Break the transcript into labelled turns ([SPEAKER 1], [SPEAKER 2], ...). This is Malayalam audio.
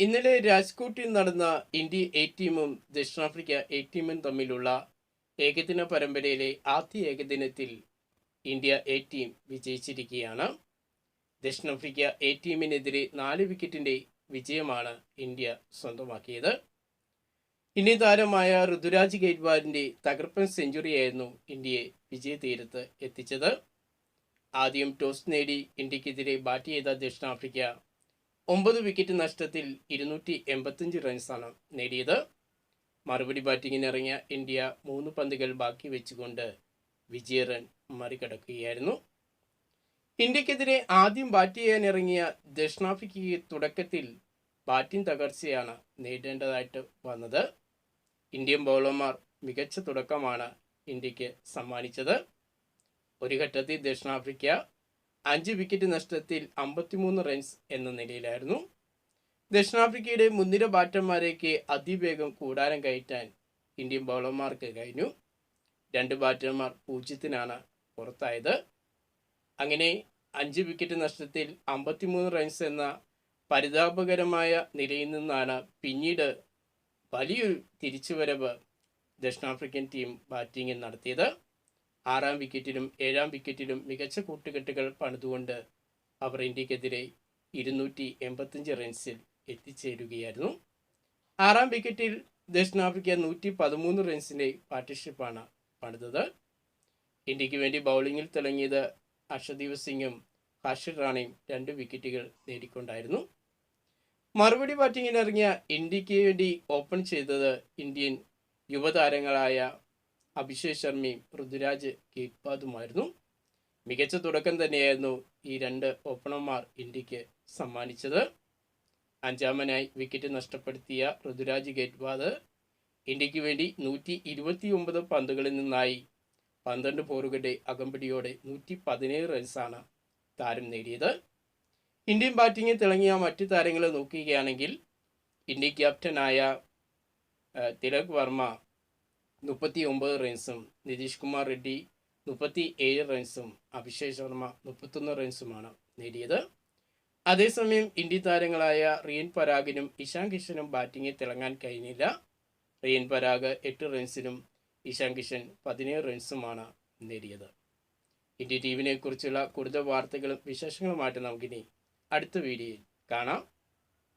[SPEAKER 1] ഇന്നലെ രാജ്കോട്ടിൽ നടന്ന ഇന്ത്യ എ ടീമും ദക്ഷിണാഫ്രിക്ക എ ടീമും തമ്മിലുള്ള ഏകദിന പരമ്പരയിലെ ആദ്യ ഏകദിനത്തിൽ ഇന്ത്യ എ ടീം വിജയിച്ചിരിക്കുകയാണ്. ദക്ഷിണാഫ്രിക്ക എ ടീമിനെതിരെ നാല് വിക്കറ്റിന്റെ വിജയമാണ് ഇന്ത്യ സ്വന്തമാക്കിയത്. ഇന്ത്യൻ താരമായ ഋതുരാജ് ഗെയ്റ്റ്വാറിന്റെ തകർപ്പൻ സെഞ്ചുറിയായിരുന്നു ഇന്ത്യയെ വിജയതീരത്ത് എത്തിച്ചത്. ആദ്യം ടോസ് നേടി ഇന്ത്യക്കെതിരെ ബാറ്റ് ചെയ്ത ദക്ഷിണാഫ്രിക്ക ഒമ്പത് വിക്കറ്റ് നഷ്ടത്തിൽ ഇരുന്നൂറ്റി എൺപത്തിയഞ്ച് റൺസാണ് നേടിയത്. മറുപടി ബാറ്റിങ്ങിന് ഇറങ്ങിയ ഇന്ത്യ മൂന്ന് പന്തുകൾ ബാക്കി വെച്ചുകൊണ്ട് വിജയ റൺ മറികടക്കുകയായിരുന്നു. ഇന്ത്യക്കെതിരെ ആദ്യം ബാറ്റ് ചെയ്യാനിറങ്ങിയ ദക്ഷിണാഫ്രിക്കയ്ക്ക് തുടക്കത്തിൽ ബാറ്റിംഗ് തകർച്ചയാണ് നേരിടേണ്ടതായിട്ട് വന്നത്. ഇന്ത്യൻ ബൗളർമാർ മികച്ച തുടക്കമാണ് ഇന്ത്യയ്ക്ക് സമ്മാനിച്ചത്. ഒരു ഘട്ടത്തിൽ ദക്ഷിണാഫ്രിക്ക അഞ്ച് വിക്കറ്റ് നഷ്ടത്തിൽ അമ്പത്തിമൂന്ന് റൺസ് എന്ന നിലയിലായിരുന്നു. ദക്ഷിണാഫ്രിക്കയുടെ മുൻനിര ബാറ്റർമാരേക്ക് അതിവേഗം കൂടാരം കയറ്റാൻ ഇന്ത്യൻ ബൗളർമാർക്ക് കഴിഞ്ഞു. രണ്ട് ബാറ്റർമാർ പൂജ്യത്തിനാണ് പുറത്തായത്. അങ്ങനെ അഞ്ച് വിക്കറ്റ് നഷ്ടത്തിൽ അമ്പത്തിമൂന്ന് റൺസ് എന്ന പരിതാപകരമായ നിലയിൽ നിന്നാണ് പിന്നീട് വലിയൊരു തിരിച്ചുവരവ് ദക്ഷിണാഫ്രിക്കൻ ടീം ബാറ്റിംഗിൽ നടത്തിയത്. ആറാം വിക്കറ്റിലും ഏഴാം വിക്കറ്റിലും മികച്ച കൂട്ടുകെട്ടുകൾ പണിതുകൊണ്ട് അവർ ഇന്ത്യക്കെതിരെ ഇരുന്നൂറ്റി എൺപത്തഞ്ച് റൺസിൽ എത്തിച്ചേരുകയായിരുന്നു. ആറാം വിക്കറ്റിൽ ദക്ഷിണാഫ്രിക്ക നൂറ്റി പതിമൂന്ന് റൺസിന്റെ പാർട്ട്ണർഷിപ്പാണ് പണിതത്. ഇന്ത്യയ്ക്ക് വേണ്ടി ബൗളിങ്ങിൽ തിളങ്ങിയത് അർഷദീപ് സിംഗും ഹർഷിർ റാണയും രണ്ട് വിക്കറ്റുകൾ നേടിക്കൊണ്ടായിരുന്നു. മറുപടി ബാറ്റിങ്ങിനിറങ്ങിയ ഇന്ത്യയ്ക്ക് വേണ്ടി ഓപ്പൺ ചെയ്തത് ഇന്ത്യൻ യുവതാരങ്ങളായ അഭിഷേക് ശർമ്മയും ഋതുരാജ് കേക്പാദുമായിരുന്നു മികച്ച തുടക്കം തന്നെയായിരുന്നു ഈ രണ്ട് ഓപ്പണർമാർ ഇന്ത്യയ്ക്ക് സമ്മാനിച്ചത്. അഞ്ചാമനായി വിക്കറ്റ് നഷ്ടപ്പെടുത്തിയ ഋതുരാജ് ഗേറ്റ്വാദ് ഇന്ത്യയ്ക്ക് വേണ്ടി നൂറ്റി ഇരുപത്തി ഒമ്പത് പന്തുകളിൽ നിന്നായി പന്ത്രണ്ട് പോറുകളുടെ അകമ്പടിയോടെ നൂറ്റി പതിനേഴ് റൺസാണ് താരം നേടിയത്. ഇന്ത്യൻ ബാറ്റിങ്ങിൽ തിളങ്ങിയ മറ്റു താരങ്ങളെ നോക്കുകയാണെങ്കിൽ ഇന്ത്യ ക്യാപ്റ്റനായ തിലക് വർമ്മ മുപ്പത്തി ഒമ്പത് റൺസും നിതീഷ് കുമാർ റെഡ്ഡി മുപ്പത്തി ഏഴ് റൺസും അഭിഷേക് ശർമ്മ മുപ്പത്തൊന്ന് റൺസുമാണ് നേടിയത്. അതേസമയം ഇന്ത്യൻ താരങ്ങളായ റിയൻ പരാഗിനും ഇഷാൻ കിഷനും ബാറ്റിങ്ങിൽ തിളങ്ങാൻ കഴിഞ്ഞില്ല. റിയൻ പരാഗ് എട്ട് റൺസിനും ഇഷാൻ കിഷൻ പതിനേഴ് റൺസുമാണ് നേടിയത്. ഇന്ത്യ ടീമിനെ കുറിച്ചുള്ള കൂടുതൽ വാർത്തകളും വിശേഷങ്ങളുമായിട്ട് നമുക്കിനി അടുത്ത വീഡിയോയിൽ കാണാം.